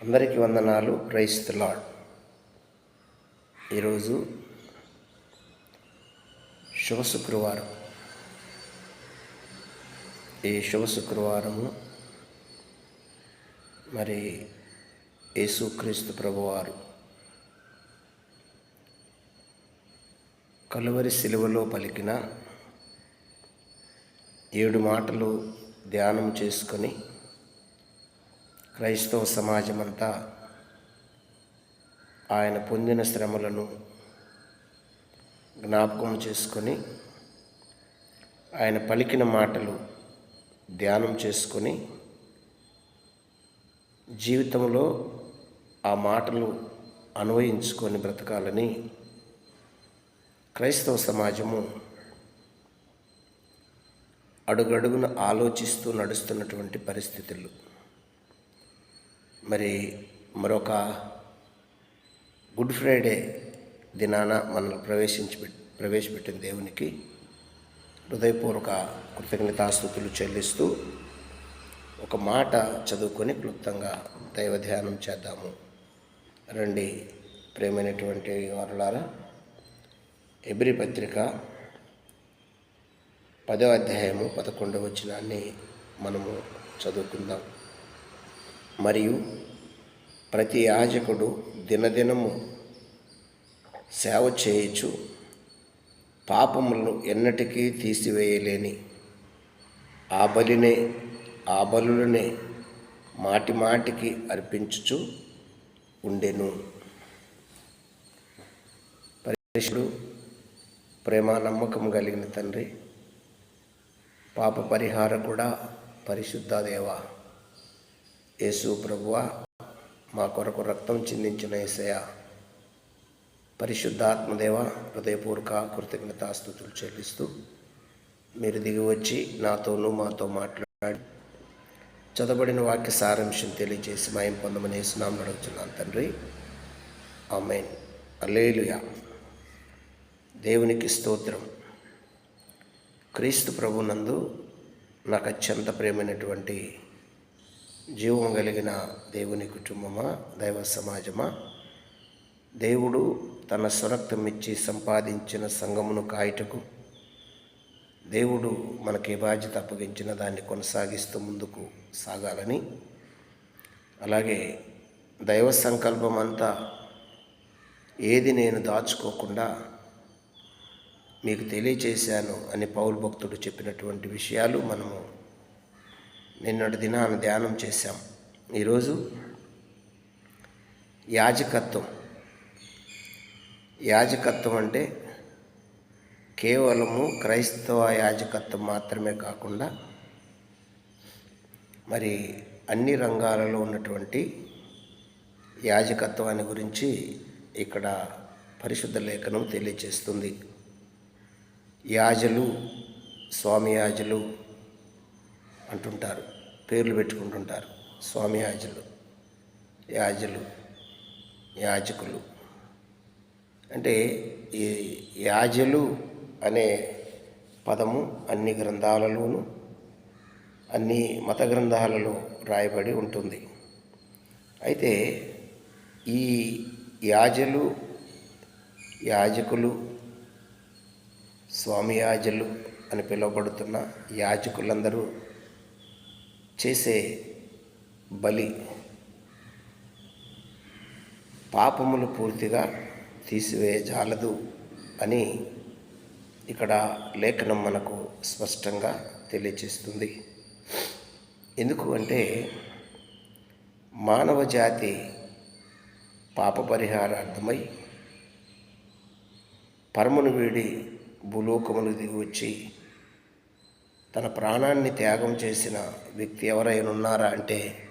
అందరికీ వందనాలు క్రైస్త లాడ్ ఈరోజు శుభ శుక్రవారం. ఈ శుభ శుక్రవారము మరి యేసుక్రీస్తు ప్రభువారు కలువరి శిలువలో పలికిన ఏడు మాటలు ధ్యానం చేసుకొని క్రైస్తవ సమాజమంతా ఆయన పొందిన శ్రమలను జ్ఞాపకం చేసుకొని ఆయన పలికిన మాటలు ధ్యానం చేసుకొని జీవితంలో ఆ మాటలు అన్వయించుకొని బ్రతకాలని క్రైస్తవ సమాజము అడుగడుగున ఆలోచిస్తూ నడుస్తున్నటువంటి పరిస్థితులు. మరి మరొక గుడ్ ఫ్రైడే దినాన మనల్ని ప్రవేశించి ప్రవేశపెట్టిన దేవునికి హృదయపూర్వక కృతజ్ఞతాస్థుతులు చెల్లిస్తూ ఒక మాట చదువుకొని క్లుప్తంగా దైవ ధ్యానం చేద్దాము. రండి ప్రేమైనటువంటి వారులారా ఎబ్రి పత్రిక పదవ అధ్యాయము పదకొండవ వచనాన్ని మనము చదువుకుందాం. మరియు ప్రతి యాజకుడు దినదినము సేవ చేయొచ్చు పాపములను ఎన్నటికీ తీసివేయలేని. ఆ బలినే ఆ బలులనే మాటి మాటికి అర్పించుచు ఉండెను. పరిశుడు ప్రేమ నమ్మకం కలిగిన తండ్రి పాప పరిహార కూడా పరిశుద్ధ దేవ యేసు ప్రభువ మా కొరకు రక్తం చిందించిన ఏసయ పరిశుద్ధాత్మదేవ హృదయపూర్వక కృతజ్ఞతాస్థుతులు చెల్లిస్తూ మీరు దిగి వచ్చి నాతోనూ మాతో మాట్లాడి చదవబడిన వాక్య సారాంశం తెలియజేసి మాయం పొందమని సునామం అడుగుతున్నాను తండ్రి. ఆమెన్. అలేలుయా దేవునికి స్తోత్రం. క్రీస్తు ప్రభునందు నాకు అత్యంత ప్రేమైనటువంటి జీవం కలిగిన దేవుని కుటుంబమా దైవ సమాజమా? దేవుడు తన స్వరక్తం ఇచ్చి సంపాదించిన సంఘమును కాయటకు దేవుడు మనకి బాధ్యత అప్పగించిన దాన్ని కొనసాగిస్తూ ముందుకు సాగాలని అలాగే దైవ సంకల్పం అంతా ఏది నేను దాచుకోకుండా మీకు తెలియచేశాను అని పౌల్ భక్తుడు చెప్పినటువంటి విషయాలు మనము నిన్నటి దినాన ధ్యానం చేశాం. ఈరోజు యాజకత్వం. యాజకత్వం అంటే కేవలము క్రైస్తవ యాజకత్వం మాత్రమే కాకుండా మరి అన్ని రంగాలలో ఉన్నటువంటి యాజకత్వాన్ని గురించి ఇక్కడ పరిశుద్ధ లేఖనం తెలియచేస్తుంది యాజలు స్వామి యాజలు అంటుంటారు. పేర్లు పెట్టుకుంటుంటారు. స్వామి యాజులు యాజులు యాజకులు. అంటే ఈ యాజలు అనే పదము అన్ని గ్రంథాలలోనూ అన్ని మత గ్రంథాలలో రాయబడి ఉంటుంది. అయితే ఈ యాజలు యాజకులు స్వామి యాజలు అని పిలువబడుతున్న యాజకులందరూ చేసే బలి పాపములు పూర్తిగా తీసివేయజాలదు అని ఇక్కడ లేఖనం మనకు స్పష్టంగా తెలియచేస్తుంది. ఎందుకు అంటే మానవ జాతి పాప పరిహారార్థమై పరమును వీడి భూలోకములు దిగి వచ్చి తన ప్రాణాన్ని త్యాగం చేసిన వ్యక్తి ఎవరైనా ఉన్నారా అంటే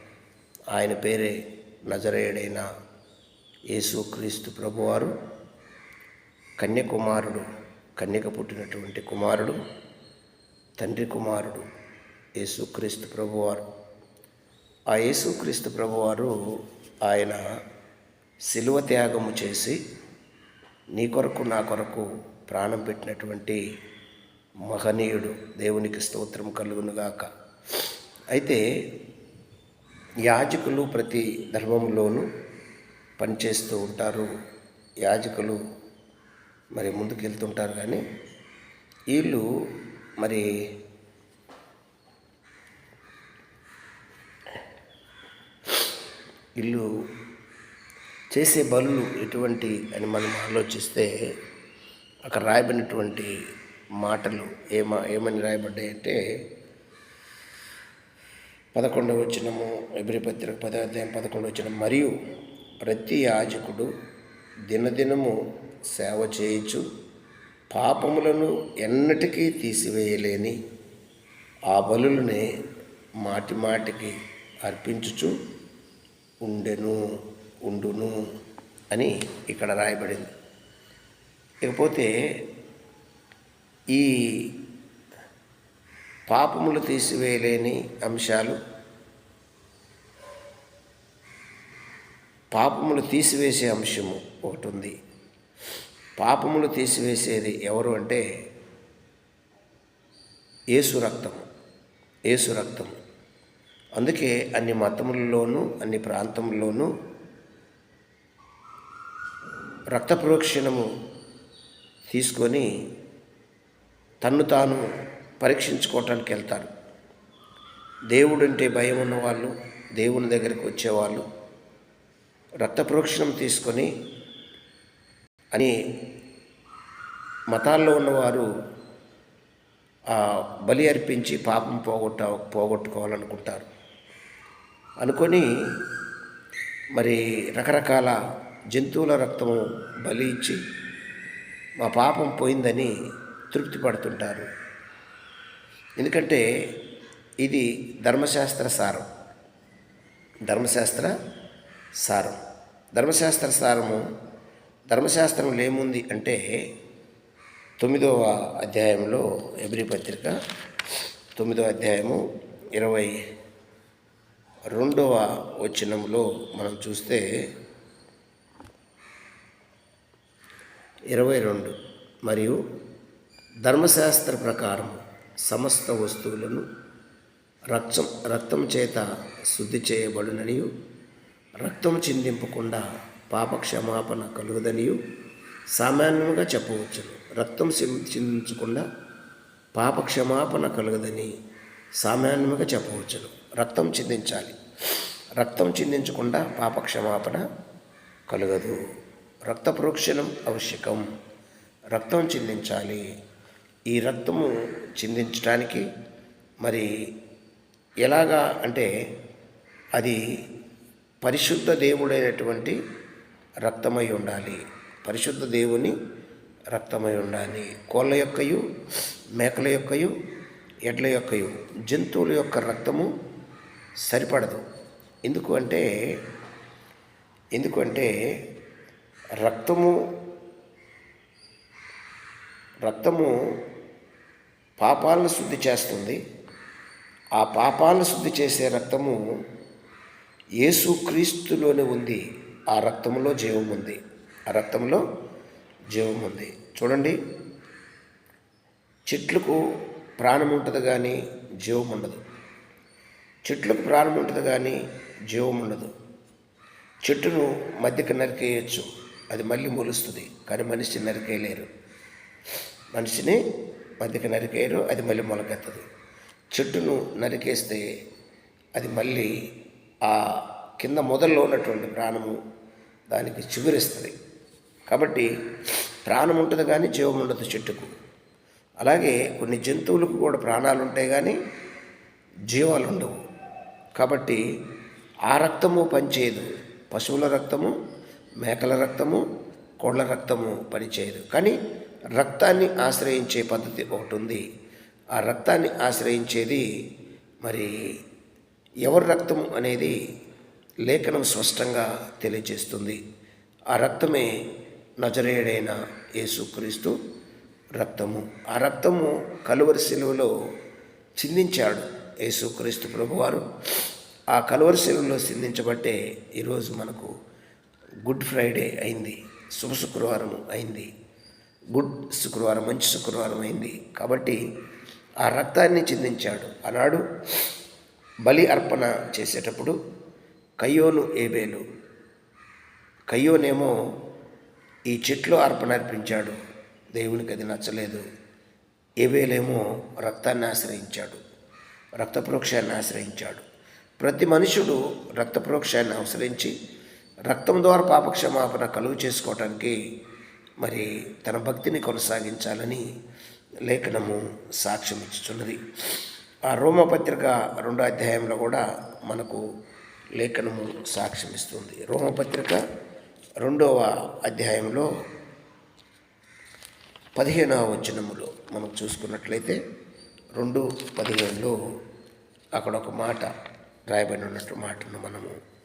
ఆయన పేరే నజరేయుడైన యేసుక్రీస్తు ప్రభువారు కన్యకుమారుడు కన్యక పుట్టినటువంటి కుమారుడు తండ్రి కుమారుడు యేసుక్రీస్తు ప్రభువారు. ఆ యేసుక్రీస్తు ప్రభువారు ఆయన శిలువ త్యాగము చేసి నీ కొరకు నా కొరకు ప్రాణం పెట్టినటువంటి మహనీయుడు. దేవునికి స్తోత్రం కలుగునుగాక. అయితే యాజకులు ప్రతి ధర్మంలోనూ పనిచేస్తూ ఉంటారు. యాజకులు మరి ముందుకు వెళ్తుంటారు కానీ వీళ్ళు మరి వీళ్ళు చేసే బలులు ఎటువంటి అని మనం ఆలోచిస్తే అక్కడ రాయబడినటువంటి మాటలు ఏమ ఏమని రాయబడ్డాయి అంటే పదకొండవ వచ్చినము ఎబ్రి పత్రిక పదో అధ్యాయం పదకొండవ వచ్చిన మరియు ప్రతి యాజకుడు దినదినము సేవ చేయుచు పాపములను ఎన్నటికీ తీసివేయలేని ఆ బలులనే మాటి మాటికి అర్పించుచు ఉండెను ఉండును అని ఇక్కడ రాయబడింది. ఇకపోతే ఈ పాపములు తీసివేయలేని అంశాలు పాపములు తీసివేసే అంశము ఒకటి ఉంది పాపములు తీసివేసేది ఎవరు అంటే ఏసు రక్తము ఏసు రక్తము. అందుకే అన్ని మతములలోనూ అన్ని ప్రాంతముల్లోనూ రక్త ప్రోక్షణము తీసుకొని తన్ను తాను పరీక్షించుకోవటానికి వెళ్తారు దేవుడంటే భయం ఉన్నవాళ్ళు దేవుని దగ్గరికి వచ్చేవాళ్ళు. రక్త ప్రోక్షణం తీసుకొని అని మతాల్లో ఉన్నవారు ఆ బలి అర్పించి పాపం పోగొట్ట పోగొట్టుకోవాలనుకుంటారు. అనుకొని మరి రకరకాల జంతువుల రక్తము బలి ఇచ్చి మా పాపం పోయిందని తృప్తి పడుతుంటారు. ఎందుకంటే ఇది ధర్మశాస్త్ర సారం. ధర్మశాస్త్ర సారం. ధర్మశాస్త్ర సారము ధర్మశాస్త్రంలో ఏముంది అంటే తొమ్మిదవ అధ్యాయంలో ఎబ్రి పత్రిక తొమ్మిదవ అధ్యాయము ఇరవై రెండవ వచనంలో మనం చూస్తే ఇరవై రెండు మరియు ధర్మశాస్త్ర ప్రకారం సమస్త వస్తువులను రక్తం రక్తం చేత శుద్ధి చేయబడుననియు రక్తం చిందింపకుండా పాపక్షమాపణ కలుగుదనియు సామాన్యంగా చెప్పవచ్చును. రక్తం చిందించకుండా పాప క్షమాపణ కలుగదని సామాన్యంగా చెప్పవచ్చును. రక్తం చిందించాలి. రక్తం చిందించకుండా పాప క్షమాపణ కలగదు. రక్త ప్రోక్షణం ఆవశ్యకం. రక్తం చిందించాలి. ఈ రక్తము చిందించడానికి మరి ఎలాగా అంటే అది పరిశుద్ధ దేవుడైనటువంటి రక్తమై ఉండాలి. పరిశుద్ధ దేవుని రక్తమై ఉండాలి. కోళ్ళ యొక్కయు మేకల యొక్కయు ఎడ్ల యొక్కయు జంతువుల యొక్క రక్తము సరిపడదు. ఎందుకు అంటే ఎందుకంటే రక్తము రక్తము పాపాలను శుద్ధి చేస్తుంది. ఆ పాపాలను శుద్ధి చేసే రక్తము యేసుక్రీస్తులోనే ఉంది. ఆ రక్తంలో జీవం ఉంది. ఆ రక్తంలో జీవం ఉంది. చూడండి. చెట్లకు ప్రాణం ఉంటుంది కానీ జీవం ఉండదు. చెట్లకు ప్రాణం ఉంటుంది కానీ జీవం ఉండదు. చెట్టును మధ్యకి నరికేయచ్చు. అది మళ్ళీ మొలుస్తుంది. కానీ మనిషిని నరికేయలేరు. మనిషిని మధ్యకి నరికేయరు అది మళ్ళీ మొలకెత్తది. చెట్టును నరికేస్తే అది మళ్ళీ ఆ కింద మొదల్లో ఉన్నటువంటి ప్రాణము దానికి చిగురిస్తుంది. కాబట్టి ప్రాణం ఉంటుంది కానీ జీవం ఉండదు చెట్టుకు. అలాగే కొన్ని జంతువులకు కూడా ప్రాణాలు ఉంటాయి కానీ జీవాలు ఉండవు. కాబట్టి ఆ రక్తము పనిచేయదు. పశువుల రక్తము మేకల రక్తము కోళ్ళ రక్తము పనిచేయదు. కానీ రక్తాన్ని ఆశ్రయించే పద్ధతి ఒకటి ఉంది ఆ రక్తాన్ని ఆశ్రయించేది మరి ఎవరి రక్తము అనేది లేఖనం స్పష్టంగా తెలియజేస్తుంది. ఆ రక్తమే నజరేయుడైన యేసుక్రీస్తు రక్తము. ఆ రక్తము కలువరి శిలువలో చిందించాడు యేసుక్రీస్తు ప్రభువారు. ఆ కలువరి శిలువలో చిందించబట్టే ఈరోజు మనకు గుడ్ ఫ్రైడే అయింది. శుభ శుక్రవారం అయింది. గుడ్ శుక్రవారం మంచి శుక్రవారం అయింది. కాబట్టి ఆ రక్తాన్ని చిందించాడు. ఆనాడు బలి అర్పణ చేసేటప్పుడు కయ్యోను ఏబేలు. కయ్యోనేమో ఈ చెట్లో అర్పణ అర్పించాడు. దేవునికి అది నచ్చలేదు. ఏబేలేమో రక్తాన్ని ఆశ్రయించాడు. రక్తప్రోక్షాన్ని ఆశ్రయించాడు. ప్రతి మనుషుడు రక్తప్రోక్షాన్ని ఆశ్రయించి రక్తం ద్వారా పాపక్షమాపణ కలుగు చేసుకోవటానికి మరి తన భక్తిని కొనసాగించాలని లేఖనము సాక్ష్యం ఇచ్చుచున్నది ఆ రోమపత్రిక రెండో అధ్యాయంలో కూడా మనకు లేఖనము సాక్ష్యం ఇస్తుంది రోమపత్రిక రెండవ అధ్యాయంలో పదిహేనవ వచనములో మనం చూసుకున్నట్లయితే రెండు పదిహేనులో అక్కడ ఒక మాట రాయబడి ఉన్నట్టు మాటను మనము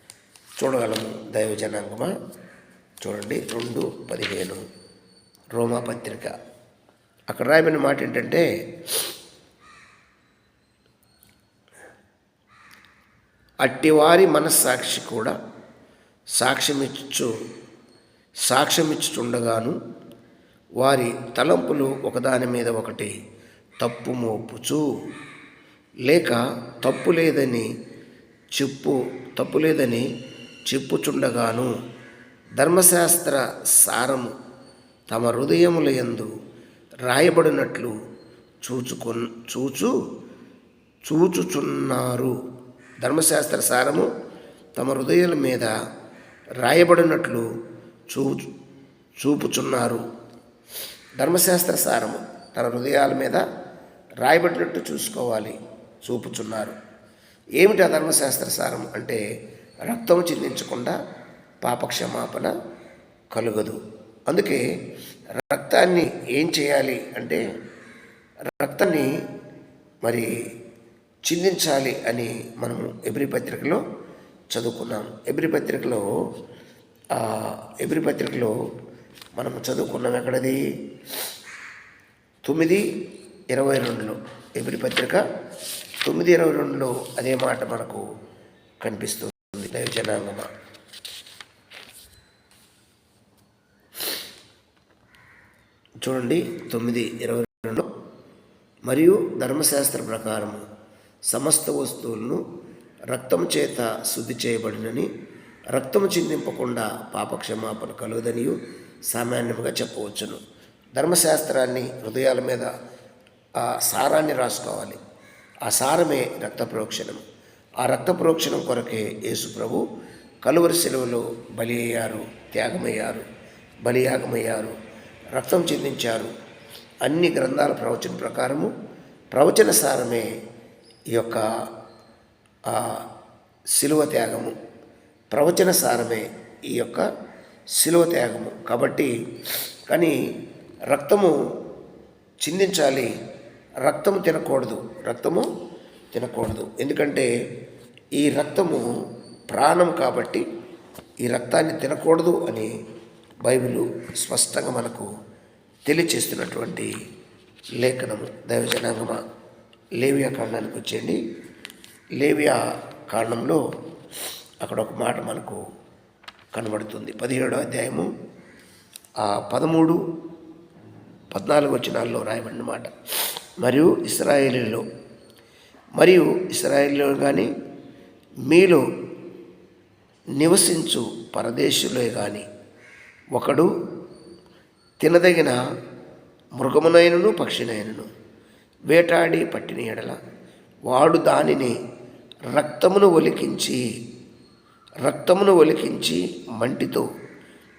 చూడగలము. దైవజనాంగమా? చూడండి రెండు పదిహేను. రోమా పత్రిక. అక్కడ రాయబడిన మాట ఏంటంటే అట్టివారి మనస్సాక్షి కూడా సాక్ష్యమిచ్చు సాక్ష్యమిచ్చుచుండగాను వారి తలంపులు ఒకదాని మీద ఒకటి తప్పు మోపుచు. లేక తప్పు లేదని చెప్పు తప్పు లేదని చెప్పుచుండగాను ధర్మశాస్త్ర సారము తమ హృదయముల యందు రాయబడినట్లు చూచుకు చూచు చూచుచున్నారు. ధర్మశాస్త్ర సారము తమ హృదయాల మీద రాయబడినట్లు చూ చూపుచున్నారు. ధర్మశాస్త్ర సారము తన హృదయాల మీద రాయబడినట్టు చూసుకోవాలి చూపుచున్నారు. ఏమిటి ఆ ధర్మశాస్త్ర సారం అంటే రక్తం చిందించకుండా పాపక్షమాపణ కలుగదు. అందుకే రక్తాన్ని ఏం చేయాలి అంటే రక్తాన్ని మరి చిందించాలి అని మనము ఎబ్రి పత్రికలో చదువుకున్నాం. ఎబ్రి పత్రికలో ఎబ్రి పత్రికలో మనం చదువుకున్నాం ఎక్కడది? తొమ్మిది ఇరవై రెండులో. ఎబ్రి పత్రిక తొమ్మిది ఇరవై రెండులో అదే మాట మనకు కనిపిస్తుంది. దైవ చూడండి తొమ్మిది ఇరవై రెండులో మరియు ధర్మశాస్త్ర ప్రకారము సమస్త వస్తువులను రక్తం చేత శుద్ధి చేయబడినని రక్తము చిందింపకుండా పాపక్షమాపణ కలుగుదనియు సామాన్యముగా చెప్పవచ్చును. ధర్మశాస్త్రాన్ని హృదయాల మీద ఆ సారాన్ని రాసుకోవాలి. ఆ సారమే రక్త ప్రోక్షణం. ఆ రక్త ప్రోక్షణం కొరకే యేసు ప్రభు కలువరి సెలవులో బలి అయ్యారు త్యాగమయ్యారు బలియాగమయ్యారు. రక్తం చెందించారు. అన్ని గ్రంథాల ప్రవచన ప్రకారము ప్రవచన సారమే ఈ యొక్క శిలువ త్యాగము. ప్రవచన సారమే ఈ యొక్క శిలువ త్యాగము. కాబట్టి కానీ రక్తము చిందించాలి. రక్తము తినకూడదు. రక్తము తినకూడదు. ఎందుకంటే ఈ రక్తము ప్రాణం కాబట్టి ఈ రక్తాన్ని తినకూడదు అని బైబిల్ స్పష్టంగా మనకు తెలియచేస్తున్నటువంటి లేఖనము. దైవజనాంగమ లేవియా కాండానికి వచ్చేయండి. లేవియా కాండంలో అక్కడ ఒక మాట మనకు కనబడుతుంది. పదిహేడో అధ్యాయము ఆ పదమూడు పద్నాలుగు వచనాల్లో రాయబడిన మాట. మరియు ఇస్రాయేలీలో మరియు ఇస్రాయేలీలో కానీ మీలో నివసించు పరదేశులే కానీ ఒకడు తినదగిన మృగమునైనను పక్షినైనను వేటాడి పట్టిన ఎడల వాడు దానిని రక్తమును ఒలికించి రక్తమును ఒలికించి మంటితో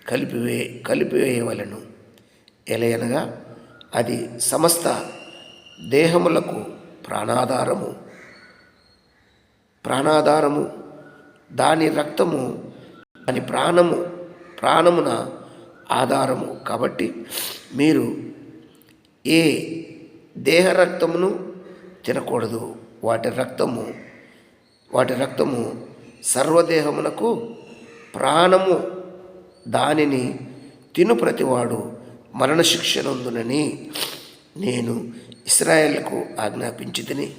కలిపివే కలిపివేయవలను. ఎలయనగా అది సమస్త దేహములకు ప్రాణాధారము. ప్రాణాధారము. దాని రక్తము దాని ప్రాణము ప్రాణమున ఆధారము. కాబట్టి మీరు ఏ దేహ రక్తమును తినకూడదు. వాటి రక్తము వాటి రక్తము సర్వదేహమునకు ప్రాణము. దానిని తిను ప్రతివాడు మరణశిక్షనందునని నేను ఇస్రాయేళ్ళకు ఆజ్ఞాపించి తిని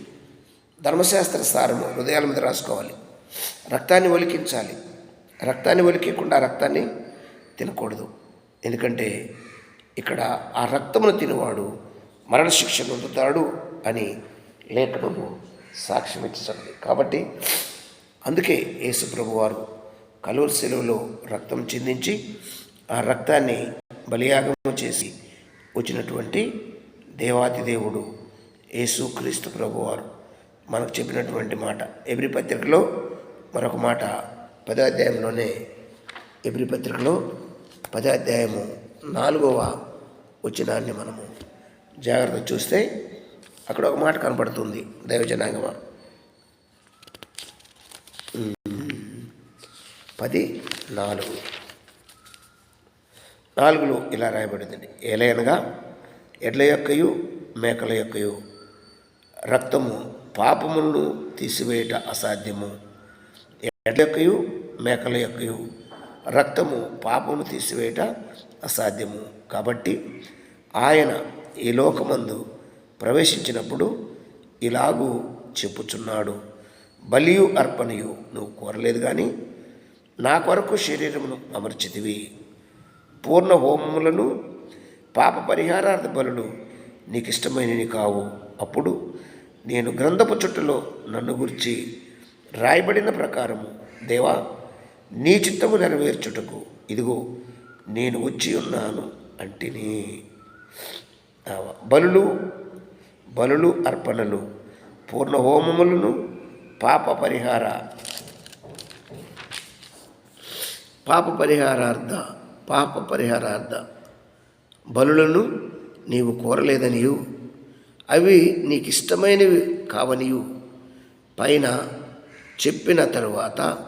ధర్మశాస్త్ర సారము హృదయాల మీద రాసుకోవాలి. రక్తాన్ని ఒలికించాలి. రక్తాన్ని ఒలికికుండా రక్తాన్ని తినకూడదు. ఎందుకంటే ఇక్కడ ఆ రక్తమును తినేవాడు మరణశిక్ష పొందుతాడు అని లేఖనము సాక్ష్యం ఇచ్చింది కాబట్టి అందుకే యేసు ప్రభువారు కలూరు సెలవులో రక్తం చిందించి ఆ రక్తాన్ని బలియాగం చేసి వచ్చినటువంటి దేవాతి దేవుడు యేసుక్రీస్తు ప్రభువారు. మనకు చెప్పినటువంటి మాట ఎబ్రి పత్రికలో మరొక మాట పదో అధ్యాయంలోనే ఎబ్రి పత్రికలో పదాధ్యాయము నాలుగవ వచ్చినాన్ని మనము జాగ్రత్త చూస్తే అక్కడ ఒక మాట కనపడుతుంది దైవజనాంగమ. పది నాలుగు. నాలుగులో ఇలా రాయబడింది ఏలయనగా ఎడ్ల యొక్కయు మేకల యొక్కయు రక్తము పాపములను తీసివేయట అసాధ్యము. ఎడ్ల యొక్కయు మేకల యొక్కయు రక్తము పాపమును తీసివేయట అసాధ్యము. కాబట్టి ఆయన ఈ లోకమందు ప్రవేశించినప్పుడు ఇలాగూ చెప్పుచున్నాడు. బలియు అర్పణయు నువ్వు కోరలేదు కానీ నా కొరకు శరీరమును అమర్చితివి. పూర్ణ హోమములను పాప పరిహారార్థ బలులు నీకు ఇష్టమైనవి కావు. అప్పుడు నేను గ్రంథపు చుట్టలో నన్ను గురించి రాయబడిన ప్రకారము దేవా నీ చిత్తము నెరవేర్చుటకు. ఇదిగో నేను వచ్చి ఉన్నాను అంటిని. బలులు బలులు అర్పణలు పూర్ణ హోమములను పాప పరిహార పాప పరిహారార్థ పాప పరిహారార్థ. బలులను నీవు కోరలేదనియు. అవి నీకు ఇష్టమైనవి కావనియు. పైన చెప్పిన తరువాత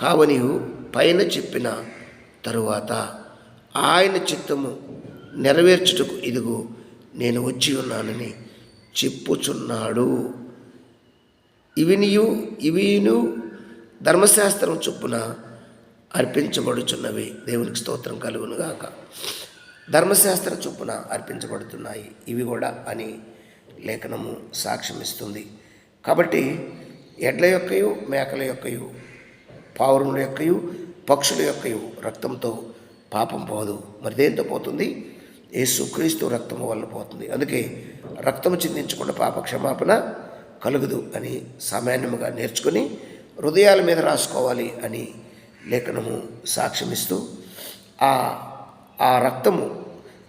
కావనియు పైన చెప్పిన తరువాత ఆయన చిత్తము నెరవేర్చుటకు ఇదిగో నేను వచ్చి ఉన్నానని చెప్పుచున్నాడు. ఇవినియు ఇవిను ధర్మశాస్త్రం చొప్పున అర్పించబడుచున్నవి. దేవునికి స్తోత్రం కలుగునుగాక ధర్మశాస్త్ర చొప్పున అర్పించబడుతున్నాయి. ఇవి కూడా అని లేఖనము సాక్ష్యమిస్తుంది. కాబట్టి ఎడ్ల యొక్కయు మేకల యొక్కయు పావురముల యొక్కయు పక్షుల యొక్కయు రక్తంతో పాపం పోదు. మరి దేంతో పోతుంది? యేసుక్రీస్తు రక్తము వల్ల పోతుంది. అందుకే రక్తము చిందించకుండా పాప క్షమాపణ కలుగుదు అని సామాన్యముగా నేర్చుకొని హృదయాల మీద రాసుకోవాలి అని లేఖనము సాక్ష్యమిస్తూ ఆ ఆ రక్తము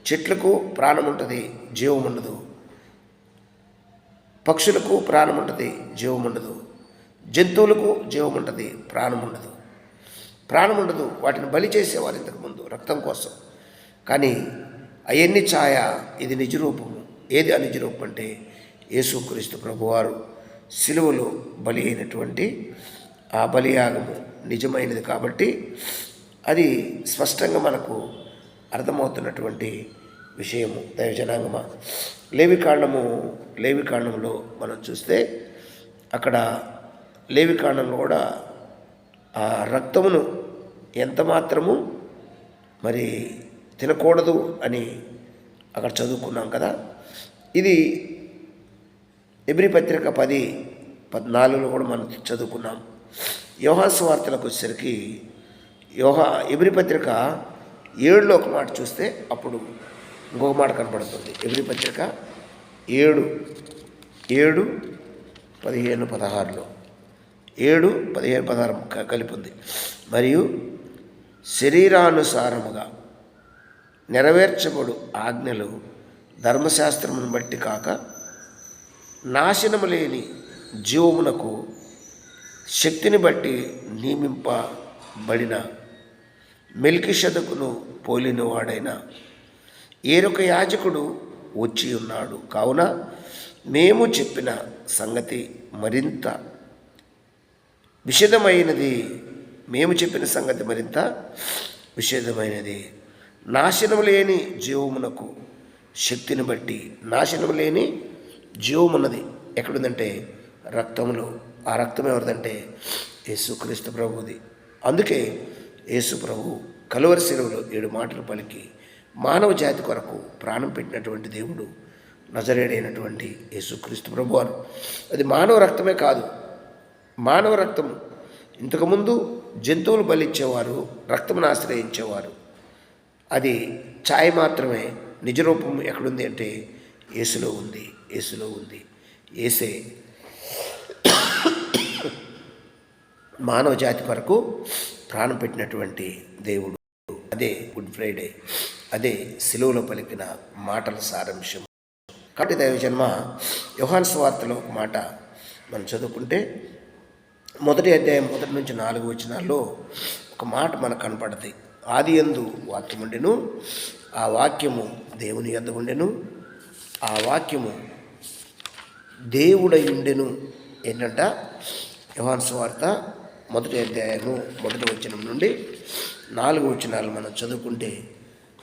చెట్లకు ప్రాణం ఉంటుంది జీవం ఉండదు పక్షులకు ప్రాణం ఉంటుంది జీవం ఉండదు జంతువులకు జీవం ఉంటుంది ప్రాణం ఉండదు. ప్రాణం ఉండదు వాటిని బలి చేసేవారు ఇంతకుముందు రక్తం కోసం. కానీ అవన్నీ ఛాయ ఇది నిజరూపము. ఏది అనిజరూపం అంటే యేసుక్రీస్తు ప్రభువారు సిలువలో బలి అయినటువంటి ఆ బలియాగము నిజమైనది కాబట్టి అది స్పష్టంగా మనకు అర్థమవుతున్నటువంటి విషయము. దైవజనాంగమ లేవికాండము లేవికాండంలో మనం చూస్తే అక్కడ లేవికాండంలో కూడా ఆ రక్తమును ఎంత మాత్రము మరి తినకూడదు అని అక్కడ చదువుకున్నాం కదా. ఇది ఎబ్రి పత్రిక పది పద్నాలుగులో కూడా మనం చదువుకున్నాం. యోహాసు వార్తలకు వచ్చేసరికి యోహా ఎబ్రి పత్రిక ఏడులో ఒక మాట చూస్తే అప్పుడు ఇంకొక మాట కనపడుతుంది. ఎబ్రి పత్రిక ఏడు ఏడు పదిహేను పదహారులో. ఏడు పదిహేను పదహారు కలిపింది. కలిపి ఉంది మరియు శరీరానుసారముగా నెరవేర్చబడు ఆజ్ఞలు ధర్మశాస్త్రమును బట్టి కాక నాశనము లేని జీవమునకు శక్తిని బట్టి నియమింపబడిన మెల్కిషదకును పోలినవాడైన ఏరొక యాజకుడు వచ్చి ఉన్నాడు. కావున మేము చెప్పిన సంగతి మరింత విషదమైనది. మేము చెప్పిన సంగతి మరింత విషదమైనది. నాశనం లేని జీవమునకు శక్తిని బట్టి నాశనం లేని జీవమున్నది. ఎక్కడుందంటే రక్తంలో ఆ రక్తం ఎవరిదంటే యేసుక్రీస్తు ప్రభుది అందుకే యేసు ప్రభు కలువరి శిలువలో ఏడు మాటలు పలికి మానవ జాతి కొరకు ప్రాణం పెట్టినటువంటి దేవుడు నజరేడైనటువంటి యేసుక్రీస్తు ప్రభువారు అది మానవ రక్తమే కాదు మానవ రక్తం. ఇంతకుముందు జంతువులు బలిచ్చేవారు రక్తమును ఆశ్రయించేవారు. అది ఛాయ్ మాత్రమే నిజరూపం ఎక్కడుంది అంటే ఏసులో ఉంది ఏసులో ఉంది. ఏసే మానవ జాతి కొరకు ప్రాణం పెట్టినటువంటి దేవుడు. అదే గుడ్ ఫ్రైడే అదే సిలువలో పలికిన మాటల సారాంశం. కాబట్టి దైవ జన్మ యోహాన్ స్వార్తలో ఒక మాట మనం చదువుకుంటే మొదటి అధ్యాయం మొదటి నుంచి నాలుగు వచనాల్లో ఒక మాట మనకు కనపడుతుంది ఆది ఎందు వాక్యం ఉండెను ఆ వాక్యము దేవుని యొద్ద ఉండెను ఆ వాక్యము దేవుడై ఉండెను ఏంటంట? యోహాన్ వార్త మొదటి అధ్యాయము మొదటి వచనం నుండి నాలుగు వచనాలు మనం చదువుకుంటే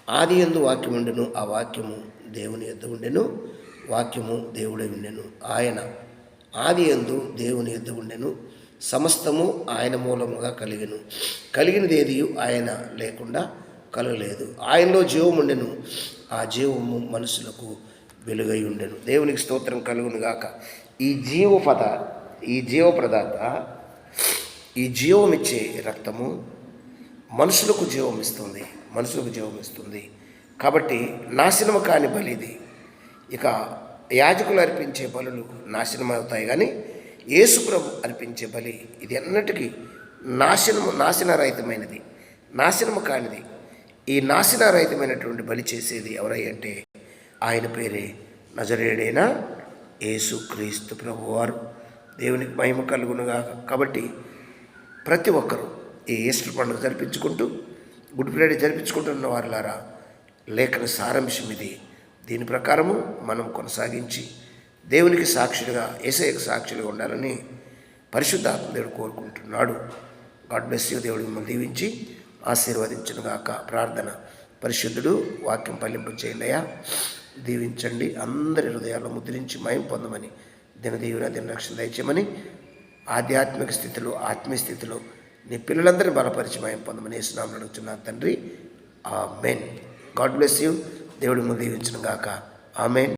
ఆది ఎందు వాక్యం ఉండెను ఆ వాక్యము దేవుని యొద్ద ఉండెను వాక్యము దేవుడై ఉండెను. ఆయన ఆది ఎందు దేవుని యొద్ద ఉండెను సమస్తము ఆయన మూలముగా కలిగిను. కలిగినది ఏది ఆయన లేకుండా కలగలేదు. ఆయనలో జీవం ఉండెను. ఆ జీవము మనుషులకు వెలుగై ఉండెను. దేవునికి స్తోత్రం కలుగును గాక. ఈ జీవ పద ఈ జీవ ప్రదాత ఈ జీవం ఇచ్చే రక్తము మనుషులకు జీవం ఇస్తుంది మనుషులకు జీవం ఇస్తుంది కాబట్టి నాశనము కాని బలిది. ఇక యాజకులు అర్పించే బలులు నాశనం అవుతాయి కానీ యేసుప్రభు అర్పించే బలి. ఇది అన్నిటికీ నాశనము నాశనరహితమైనది నాశనము కానిది. ఈ నాశనరహితమైనటువంటి బలి చేసేది ఎవరై అంటే ఆయన పేరే నజరేడైన యేసుక్రీస్తు ప్రభువారు. దేవునికి మహిమ కలుగునుగా కాబట్టి ప్రతి ఒక్కరూ ఈ ఈస్టర్ పండుగ జరిపించుకుంటూ గుడ్ ఫ్రైడే జరిపించుకుంటున్న వారిలారా లేఖన సారాంశం ఇది. దీని ప్రకారము మనం కొనసాగించి దేవునికి సాక్షులుగా ఏసఐకి సాక్షులుగా ఉండాలని పరిశుద్ధాత్మ దేవుడు కోరుకుంటున్నాడు. గాడ్ బ్లెస్ యూ దేవుడు మిమ్మల్ని దీవించి ఆశీర్వదించును గాక. ప్రార్థన పరిశుద్ధుడు వాక్యం పల్లింపు చేయండియా దీవించండి. అందరి హృదయాల్లో ముద్రించి మయం పొందమని దినదీవున దినరక్షణ దయచేయమని ఆధ్యాత్మిక స్థితిలో ఆత్మీయ స్థితిలో నీ పిల్లలందరినీ బలపరిచి మయం పొందమని వేసినామని అడుగుతున్నాను తండ్రి. ఆ మెయిన్ గాడ్ బ్లెస్ యూ దేవుడి ముందు దీవించిన గాక. ఆ మెయిన్